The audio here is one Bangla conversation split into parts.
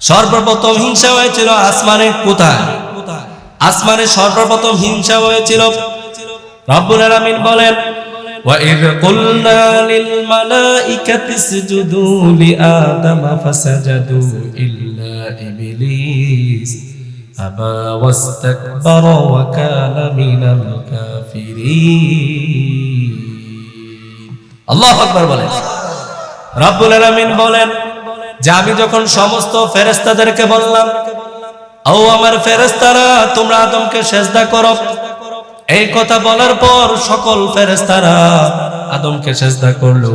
সর্বপ্রথম হিংসা হয়েছিল আসমানে কোথায় আসমানে সর্বপ্রথম হিংসা হয়েছিল রব্বুল আলামিন বলেন وَإِذْ قُلْنَا لِلْمَلَائِكَةِ اسْجُدُوا لِآدَمَ فَسَجَدُوا إِلَّا إِبْلِيسَ أَبَى وَاسْتَكْبَرَ وَكَانَ مِنَ الْكَافِرِينَ আল্লাহু আকবার বলেন রব্বুল আলামিন বলেন যে আমি যখন সমস্ত ফেরেশতাদেরকে বললাম, ও আমার ফেরেশতারা, তোমরা আদমকে সেজদা করো। এই কথা বলার পর সকল ফেরেশতারা আদমকে সেজদা করল।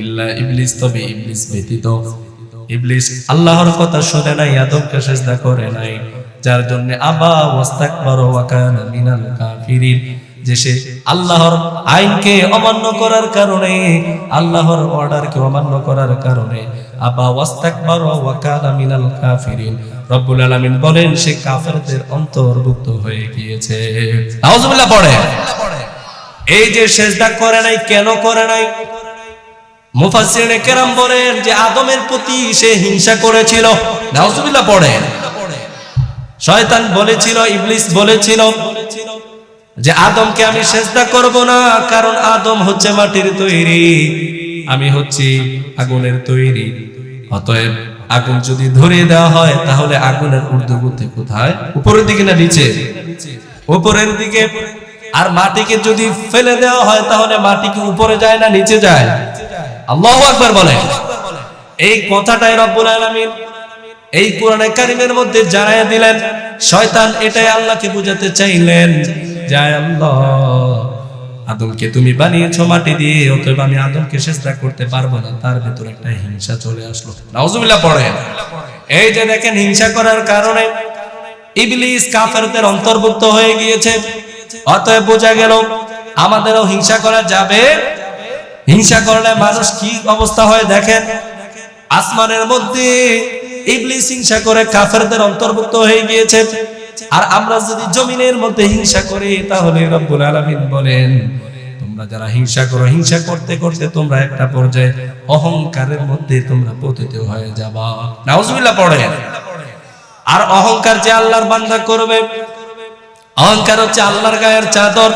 ইল্লা ইবলিস তবে ইবলিস ব্যতীত। ইবলিস আল্লাহর কথা শুনে নাই, আদমকে সেজদা করে নাই। যার জন্য আবা ওয়াস্তাকবার ওয়া কানা মিনাল কাফিরিন। যে সে আল্লাহর আইনকে অমান্য করার কারণে, আল্লাহর অর্ডারকে অমান্য করার কারণে, আবা ওয়াস্তাকবার ওয়া কানা মিনাল কাফিরিন। রব্বুল আলামিন বলেন, সে কাফেরদের অন্তর্ভুক্ত হয়ে গিয়েছে। নাউজুবিল্লাহ পড়ে। এই যে সেজদা করে নাই, কেন করে নাই? মুফাসসিরিনে কেরাম বলেন যে আদমের প্রতি সে হিংসা করেছিল। নাউজুবিল্লাহ পড়ে। শয়তান বলেছিল, ইবলিস বলেছিল। যে আদমকে আমি সেজদা করব না, কারণ আদম হচ্ছে মাটির তৈরি, আমি হচ্ছি আগুনের তৈরি। অতএব আগুন যদি ধরিয়ে দেওয়া হয়, তাহলে আগুনের ঊর্ধ্বগতি কোথায়? উপরের দিকে না নিচে? উপরের দিকে। আর মাটিকে যদি ফেলে দেওয়া হয়, তাহলে মাটি কি উপরে যায় না নিচে যায়? আল্লাহু আকবার বলে। এই কথাটাই রব্বুল আলামিন এই কোরআনে কারিমের মধ্যে জানায় দিলেন, শয়তান এটাই আল্লাহকে বুঝাতে চাইলেন যায় আল্লাহ। আদমকে তুমি বানিয়েছো মাটি দিয়ে, অতএব আমি আদমকে চেষ্টা করতে পারব না। তার ভেতর একটা হিংসা চলে আসলো। নাউজুবিল্লাহ পড়ে। এই যে দেখেন, হিংসা করার কারণে ইবলিস কাফেরদের অন্তর্ভুক্ত হয়ে গিয়েছে। অতএব বোঝা গেল, আমাদেরও হিংসা করা যাবে। হিংসা করলে মানুষ কি অবস্থা হয় দেখেন? আসমানের মধ্যে ইবলিস হিংসা করে কাফেরদের অন্তর্ভুক্ত হয়ে গিয়েছে। আর আমরা যদি জমিনের মধ্যে হিংসা করি, তাহলে রব্বুল আলামিন বলেন, তোমরা যারা হিংসা করো, হিংসা করতে করতে তোমরা একটা পর্যায়ে অহংকারের মধ্যে তোমরা পতিত হয়ে যাবা। নাউজুবিল্লাহ পড়ে আর অহংকার যে আল্লাহর বান্দা করবে, অহংকার হচ্ছে আল্লাহর গায়ের চাদর।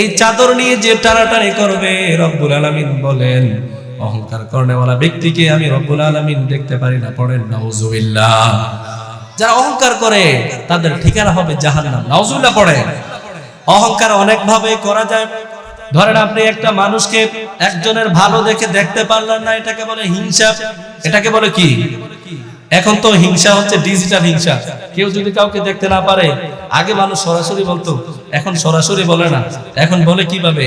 এই চাদর নিয়ে যে টানাটানি করবে, রব্বুল আলামিন বলেন, অহংকার করেওয়ালা ব্যক্তিকে আমি রব্বুল আলামিন দেখতে পারি না। পড়েন, নাউজুবিল্লাহ। যারা অহংকার করে, তাদের ঠিকানা হবে জাহান্নাম। নাউজুবিল্লাহ পড়ে। অহংকার অনেক ভাবে করা যায়। ধরেন আপনি একটা মানুষকে একজনের ভালো দেখে দেখতে পারলেন না, এটাকে বলে হিংসা। এটাকে বলে কি? এখন তো হিংসা হচ্ছে ডিজিটাল হিংসা। কেউ যদি কাউকে দেখতে না পারে, আগে মানুষ সরাসরি বলতো, এখন সরাসরি বলে না। এখন বলে কীভাবে?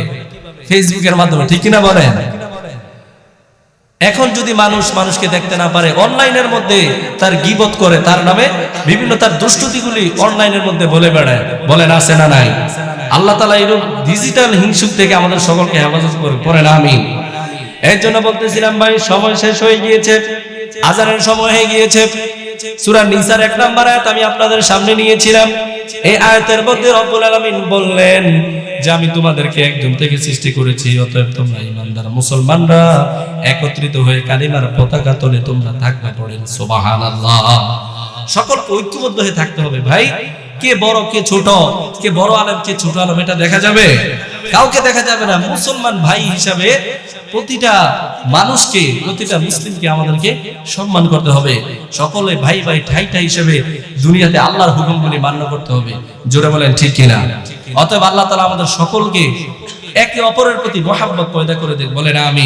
ফেসবুকের মাধ্যমে, ঠিক কিনা বলেন? এখন যদি মানুষ মানুষকে দেখতে না পারে, অনলাইনের মধ্যে তার গিবত করে, তার নামে বিভিন্ন তার দুষ্টুতিগুলি অনলাইনের মধ্যে বলে বেড়ায়। বলেন, আছে না নাই? আল্লাহ তালা এরকম ডিজিটাল হিংসুক থেকে আমাদের সকলকে হেফাজত করে পড়েন আমি এর জন্য বলতেছিলাম, ভাই, সময় শেষ হয়ে গিয়েছে, আজানের সময় হয়ে গিয়েছে। সূরা নিসার এক নাম্বার আয়াত আমি আপনাদের সামনে নিয়েছিলাম। এই আয়াতের মধ্যে রব্বুল আলামিন বললেন যে, আমি তোমাদেরকে একজন থেকে সৃষ্টি করেছি, অতএব তোমরা ইমানদার মুসলমানরা, একত্রিত হয়ে কালিমার পতাকা তলে তোমরা থাকবে পড়েন, সুবহানাল্লাহ। সকলকে ঐক্যবদ্ধ হয়ে থাকতে হবে ভাই। কে বড়, কে ছোট, কে বড় আলেম, কে ছোট আলেম, এটা দেখা যাবে? কাউকে দেখা যাবে না, মুসলমান ভাই হিসাবে প্রতিটা মানুষকে, প্রতিটা মুসলিমকে আমাদেরকে সম্মান করতে হবে। সকলে ভাই ভাই ঠাই ঠাই হিসেবে দুনিয়াতে আল্লাহর হুকুমগুলি মান্য করতে হবে। জোরে বলেন, ঠিক কিনা? অতএব আল্লাহ তালা আমাদের সকলকে একে অপরের প্রতি মহাব্বত পয়দা করে দেন। বলেন আমি